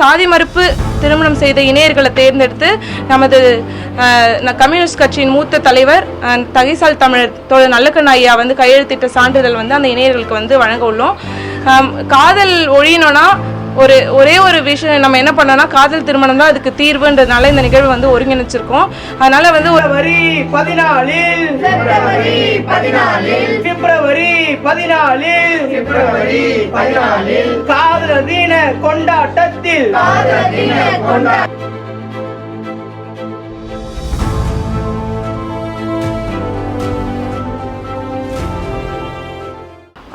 சாதி மறுப்பு திருமணம் செய்த இணையர்களை தேர்ந்தெடுத்து நமது ந- கம்யூனிஸ்ட் கட்சியின் மூத்த தலைவர் தகைசால் தமிழர் தோழர் நல்லக்கண்ண ஐயா வந்து கையெழுத்திட்ட சான்றிதழ் வந்து அந்த இணையர்களுக்கு வந்து வழங்க உள்ளோம். காதல் ஒழியணும்னா ஒரு ஒரே ஒரு விஷயம் நம்ம என்ன பண்ணோம்னா காதல் திருமணம் தான் அதுக்கு தீர்வுன்றதுனால இந்த நிகழ்வு வந்து ஒருங்கிணைச்சிருக்கோம். அதனால வந்து ஒரு பிப்ரவரி பதினாலில் பிப்ரவரி பதினாலில் பிப்ரவரி பதினாலில் காதலர் தின கொண்டாட்டத்தில்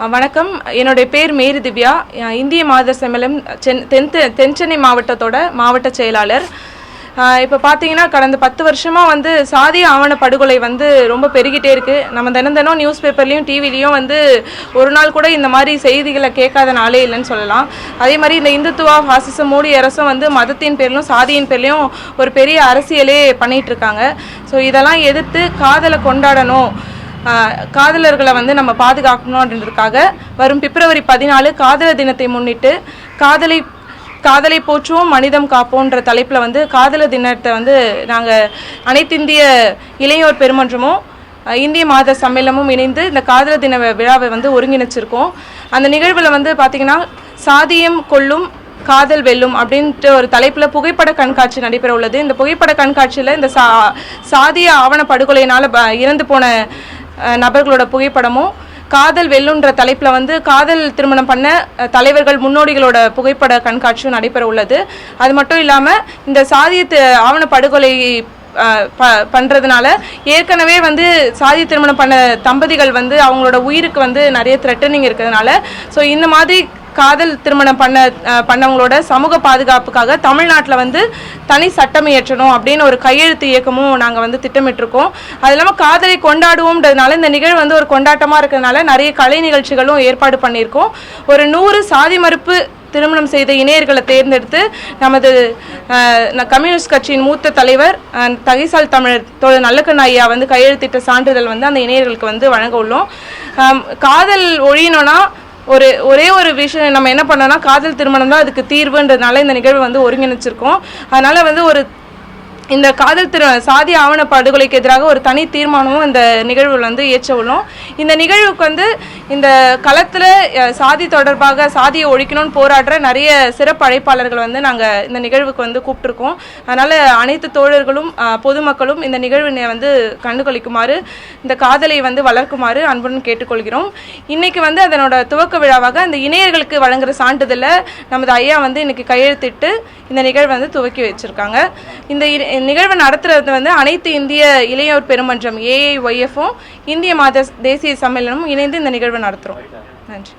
வணக்கம். என்னுடைய பேர் மேரி திவ்யா. இந்திய மாதர் சம்மேளம் சென் தென் தென்சென்னை மாவட்டத்தோட மாவட்ட செயலாளர். இப்போ பார்த்தீங்கன்னா கடந்த பத்து வருஷமாக வந்து சாதி ஆவண படுகொலை வந்து ரொம்ப பெருகிட்டே இருக்குது நம்ம தினம் தினம் நியூஸ் பேப்பர்லேயும் டிவிலையும் வந்து ஒரு நாள் கூட இந்த மாதிரி செய்திகளை கேட்காத நாளே இல்லைன்னு சொல்லலாம். அதே மாதிரி இந்த இந்துத்துவா ஃபாசிசம் மோடி அரசும் வந்து மதத்தின் பேர்லையும் சாதியின் பேர்லையும் ஒரு பெரிய அரசியலே பண்ணிகிட்ருக்காங்க ஸோ இதெல்லாம் எதிர்த்து காதலை கொண்டாடணும். காதலர்களை வந்து நம்ம பாதுகாக்கணும் அப்படின்றதுக்காக வரும் பிப்ரவரி பதினாலு காதலர் தினத்தை முன்னிட்டு காதலை காதலை போற்றுவோம் மனிதம் காப்போன்ற தலைப்பில் வந்து காதலர் தினத்தை வந்து நாங்கள் அனைத்திந்திய இளையோர் பெருமன்றமும் இந்திய மாத சம்மேளமும் இணைந்து இந்த காதலர் தின விழாவை வந்து ஒருங்கிணைச்சிருக்கோம். அந்த நிகழ்வில் வந்து பார்த்திங்கன்னா சாதியம் கொல்லும் காதல் வெல்லும் அப்படின்ட்டு ஒரு தலைப்பில் புகைப்பட கண்காட்சி நடைபெற உள்ளது இந்த புகைப்பட கண்காட்சியில் இந்த சா சாதிய ஆவண படுகொலையினால் ப இறந்து போன நபர்களோட புகைப்படமும் காதல் வெல்லுன்ற தலைப்பில் வந்து காதல் திருமணம் பண்ண தலைவர்கள் முன்னோடிகளோட புகைப்பட கண்காட்சியும் நடைபெற உள்ளது. அது மட்டும் இல்லாமல் இந்த சாதிய ஆவண படுகொலை ப பண்ணுறதுனால ஏற்கனவே வந்து சாதி திருமணம் பண்ண தம்பதிகள் வந்து அவங்களோட உயிருக்கு வந்து நிறைய த்ரெட்டனிங் இருக்கிறதுனால ஸோ இந்த மாதிரி காதல் திருமணம் பண்ண பண்ணவங்களோட சமூக பாதுகாப்புக்காக தமிழ்நாட்டில் வந்து தனி சட்டம் இயற்றணும் அப்படின்னு ஒரு கையெழுத்து இயக்கமும் நாங்கள் வந்து திட்டமிட்டிருக்கோம். அது இல்லாமல் காதலை கொண்டாடுவோம்ன்றதுனால இந்த நிகழ்வு வந்து ஒரு கொண்டாட்டமாக இருக்கிறதுனால நிறைய கலை நிகழ்ச்சிகளும் ஏற்பாடு பண்ணியிருக்கோம். ஒரு நூறு சாதி மறுப்பு திருமணம் செய்த இணையர்களை தேர்ந்தெடுத்து நமது கம்யூனிஸ்ட் கட்சியின் மூத்த தலைவர் தகைசால் தமிழர் தோழர் நல்லக்கண்ண ஐயா வந்து கையெழுத்திட்ட சான்றிதழ் வந்து அந்த இணையர்களுக்கு வந்து வழங்க உள்ளோம். காதல் ஒழியணும்னா ஒரு ஒரே ஒரு விஷயம் நம்ம என்ன பண்ணோம்னா காதல் திருமணம் தான் அதுக்கு தீர்வுன்றதுனால இந்த நிகழ்வு வந்து ஒருங்கிணைச்சிருக்கோம். அதனால வந்து ஒரு இந்த காதல் திரு சாதி ஆவண படுகொலைக்கு எதிராக ஒரு தனி தீர்மானமும் இந்த நிகழ்வில் வந்து இயற்ற உள்ளோம். இந்த நிகழ்வுக்கு வந்து இந்த களத்தில் சாதி தொடர்பாக சாதியை ஒழிக்கணும்னு போராடுற நிறைய சிறப்பு அழைப்பாளர்கள் வந்து நாங்கள் இந்த நிகழ்வுக்கு வந்து கூப்பிட்டுருக்கோம். அதனால் அனைத்து தோழர்களும் பொதுமக்களும் இந்த நிகழ்வினை வந்து கண்டுகளிக்குமாறு இந்த காதலை வந்து வளர்க்குமாறு அன்புடன் கேட்டுக்கொள்கிறோம். இன்றைக்கு வந்து அதனோட துவக்க விழாவாக இந்த இணையர்களுக்கு வழங்குற சான்றிதழை நமது ஐயா வந்து இன்னைக்கு கையெழுத்திட்டு இந்த நிகழ்வை வந்து துவக்கி வச்சுருக்காங்க. இந்த இ- நிகழ்வை நடத்துறது வந்து அனைத்து இந்திய இளையோர் பெருமன்றம் ஏஐஒய்எஃப்பும் இந்திய மாத தேசிய சம்மேளனமும் இணைந்து இந்த நிகழ்வை நடத்துகிறோம் நன்றி.